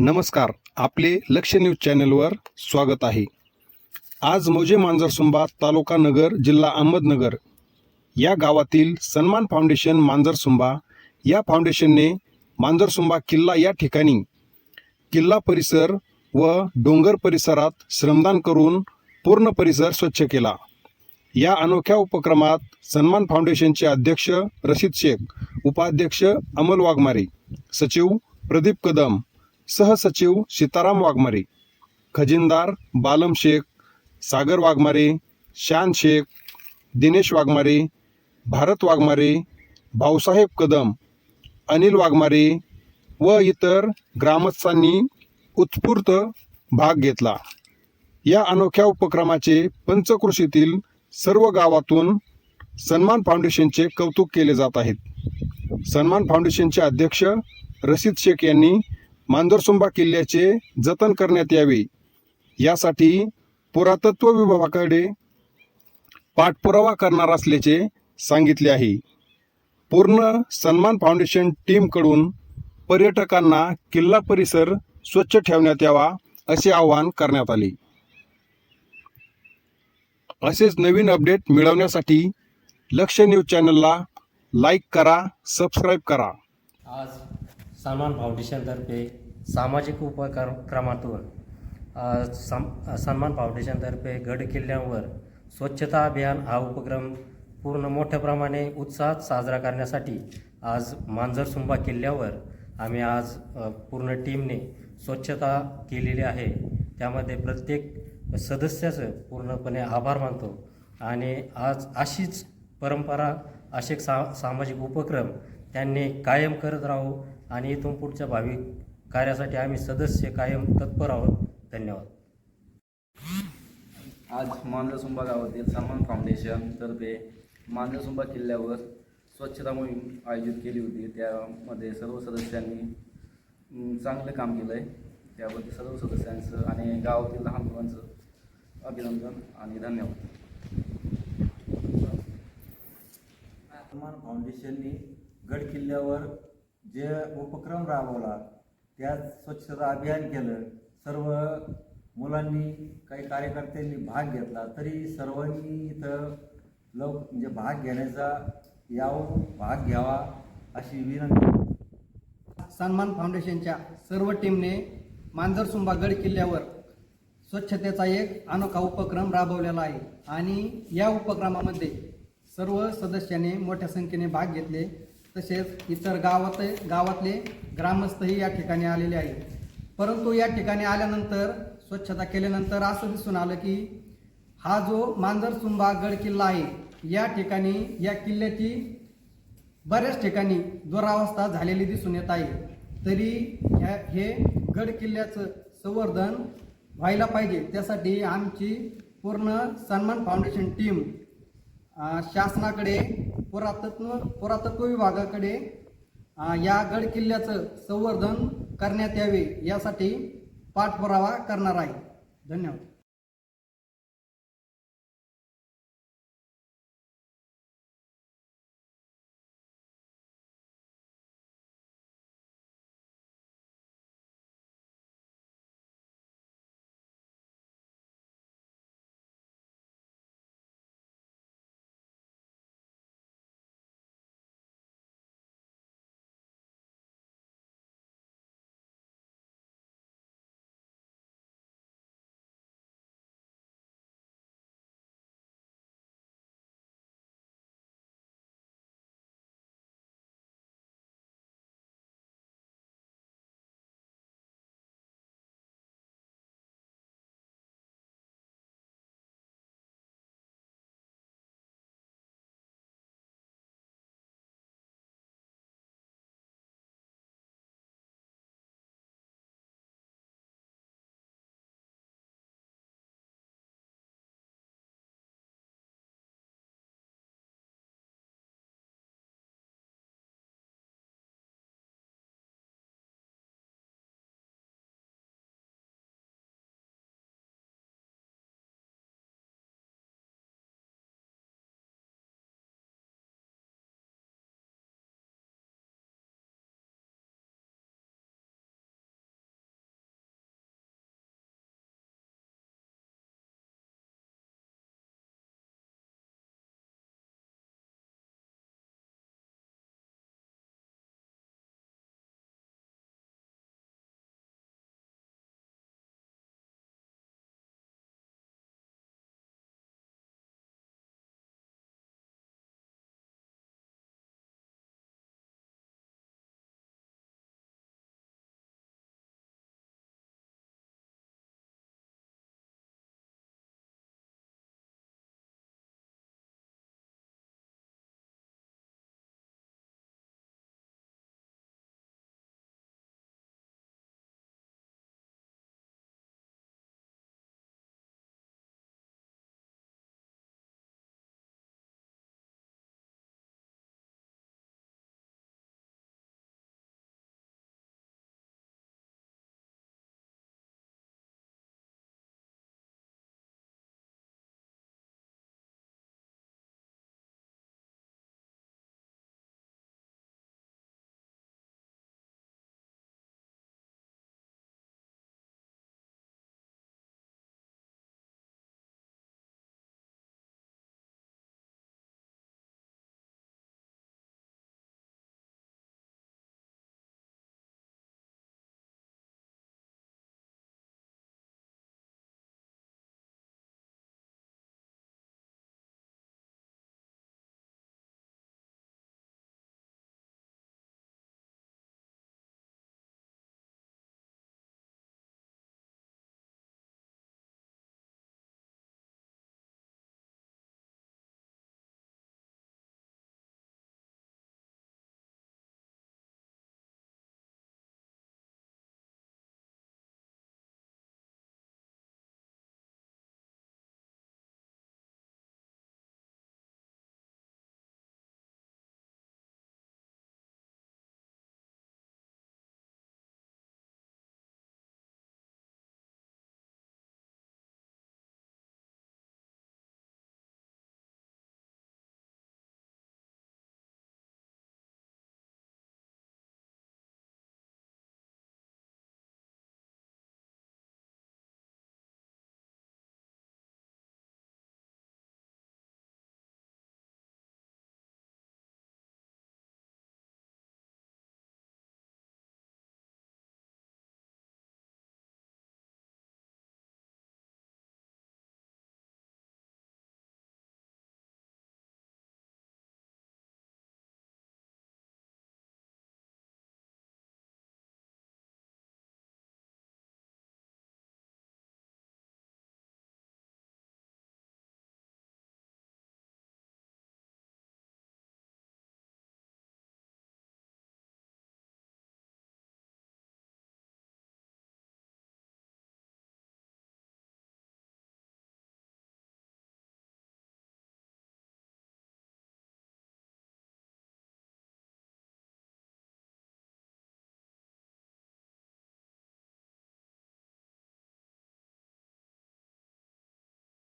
नमस्कार आपले लक्ष न्यूज चॅनलवर स्वागत आहे. आज मोजे मांजरसुंबा तालुका नगर जिल्हा अहमदनगर या गावातील सन्मान फाउंडेशन मांजरसुंबा या फाउंडेशनने मांजरसुंबा किल्ला या ठिकाणी किल्ला परिसर व डोंगर परिसरात श्रमदान करून पूर्ण परिसर स्वच्छ केला. या अनोख्या उपक्रमात सन्मान फाउंडेशनचे अध्यक्ष रशीद शेख उपाध्यक्ष अमल वाघमारे सचिव प्रदीप कदम सहसचिव सीताराम वाघमारे खजिनदार बालम शेख सागर वाघमारे शान शेख दिनेश वाघमारे भारत वाघमारे भाऊसाहेब कदम अनिल वाघमारे व इतर ग्रामस्थांनी उत्स्फूर्त भाग घेतला. या अनोख्या उपक्रमाचे पंचकृषीतील सर्व गावातून सन्मान फाउंडेशनचे कौतुक केले जात आहेत. सन्मान फाउंडेशनचे अध्यक्ष रशीद शेख यांनी मांजरसुंबा किल्ल्याचे जतन करण्यात यावे. यासाठी पुरातत्व विभागाकडे पाठपुरावा करणार असल्याचे सांगितले आहे. पूर्ण सन्मान फाउंडेशन टीमकडून पर्यटकांना किल्ला परिसर स्वच्छ ठेवण्यात यावा असे आवाहन करण्यात आले. असेच नवीन अपडेट मिळवण्यासाठी लक्ष न्यूज चॅनलला लाईक करा सबस्क्राईब करा. आज सन्मान फाउंडेशनतर्फे सामाजिक उपक्रमातून सम सन्मान फाउंडेशनतर्फे गड किल्ल्यांवर स्वच्छता अभियान हा उपक्रम पूर्ण मोठ्या प्रमाणे उत्साहात साजरा करण्यासाठी आज मांजरसुंबा किल्ल्यावर आम्ही आज पूर्ण टीमने स्वच्छता केलेली आहे. त्यामध्ये प्रत्येक सदस्याचं पूर्णपणे आभार मानतो. आणि आज अशीच परंपरा असे सा सामाजिक उपक्रम त्यांनी कायम करत राहू आणि इथून पुढच्या भावी कार्यासाठी आम्ही सदस्य कायम तत्पर आहोत. धन्यवाद. आज मांजरसुंबा गावातील सन्मान फाउंडेशन तर्फे मांजरसुंबा किल्ल्यावर स्वच्छता मोहीम आयोजित केली होती. त्यामध्ये सर्व सदस्यांनी चांगलं काम केलं आहे त्याबद्दल सर्व सदस्यांचं आणि गावातील लहान मुलांचं अभिनंदन आणि धन्यवाद. सन्मान फाउंडेशननी गड किल्ल्यावर जे उपक्रम राबवला त्यात स्वच्छता अभियान केलं सर्व मुलांनी काही कार्यकर्त्यांनी भाग घेतला तरी सर्वांनी इथं लव म्हणजे भाग घेण्याचा यावं भाग घ्यावा अशी विनंती. सन्मान फाउंडेशनच्या सर्व टीमने मांजरसुंबा गड किल्ल्यावर स्वच्छतेचा एक अनोखा उपक्रम राबवलेला आहे. आणि या उपक्रमामध्ये सर्व सदस्यांनी मोठ्या संख्येने भाग घेतले. तसेच इतर गावात गावातले ग्रामस्थही या ठिकाणी आलेले आहेत. परंतु या ठिकाणी आल्यानंतर स्वच्छता केल्यानंतर असं दिसून आलं की हा जो मांजरसुंबा गड किल्ला आहे या ठिकाणी या किल्ल्याची बऱ्याच ठिकाणी दुरावस्था झालेली दिसून येत आहे. तरी ह्या हे गड किल्ल्याचं संवर्धन व्हायला पाहिजे. त्यासाठी आमची पूर्ण सन्मान फाउंडेशन टीम शासनाकडे पुरातत्व पुरातत्व विभागाकडे या गड किल्ल्याचं संवर्धन करण्यात यावे यासाठी पाठपुरावा करणार आहे. धन्यवाद.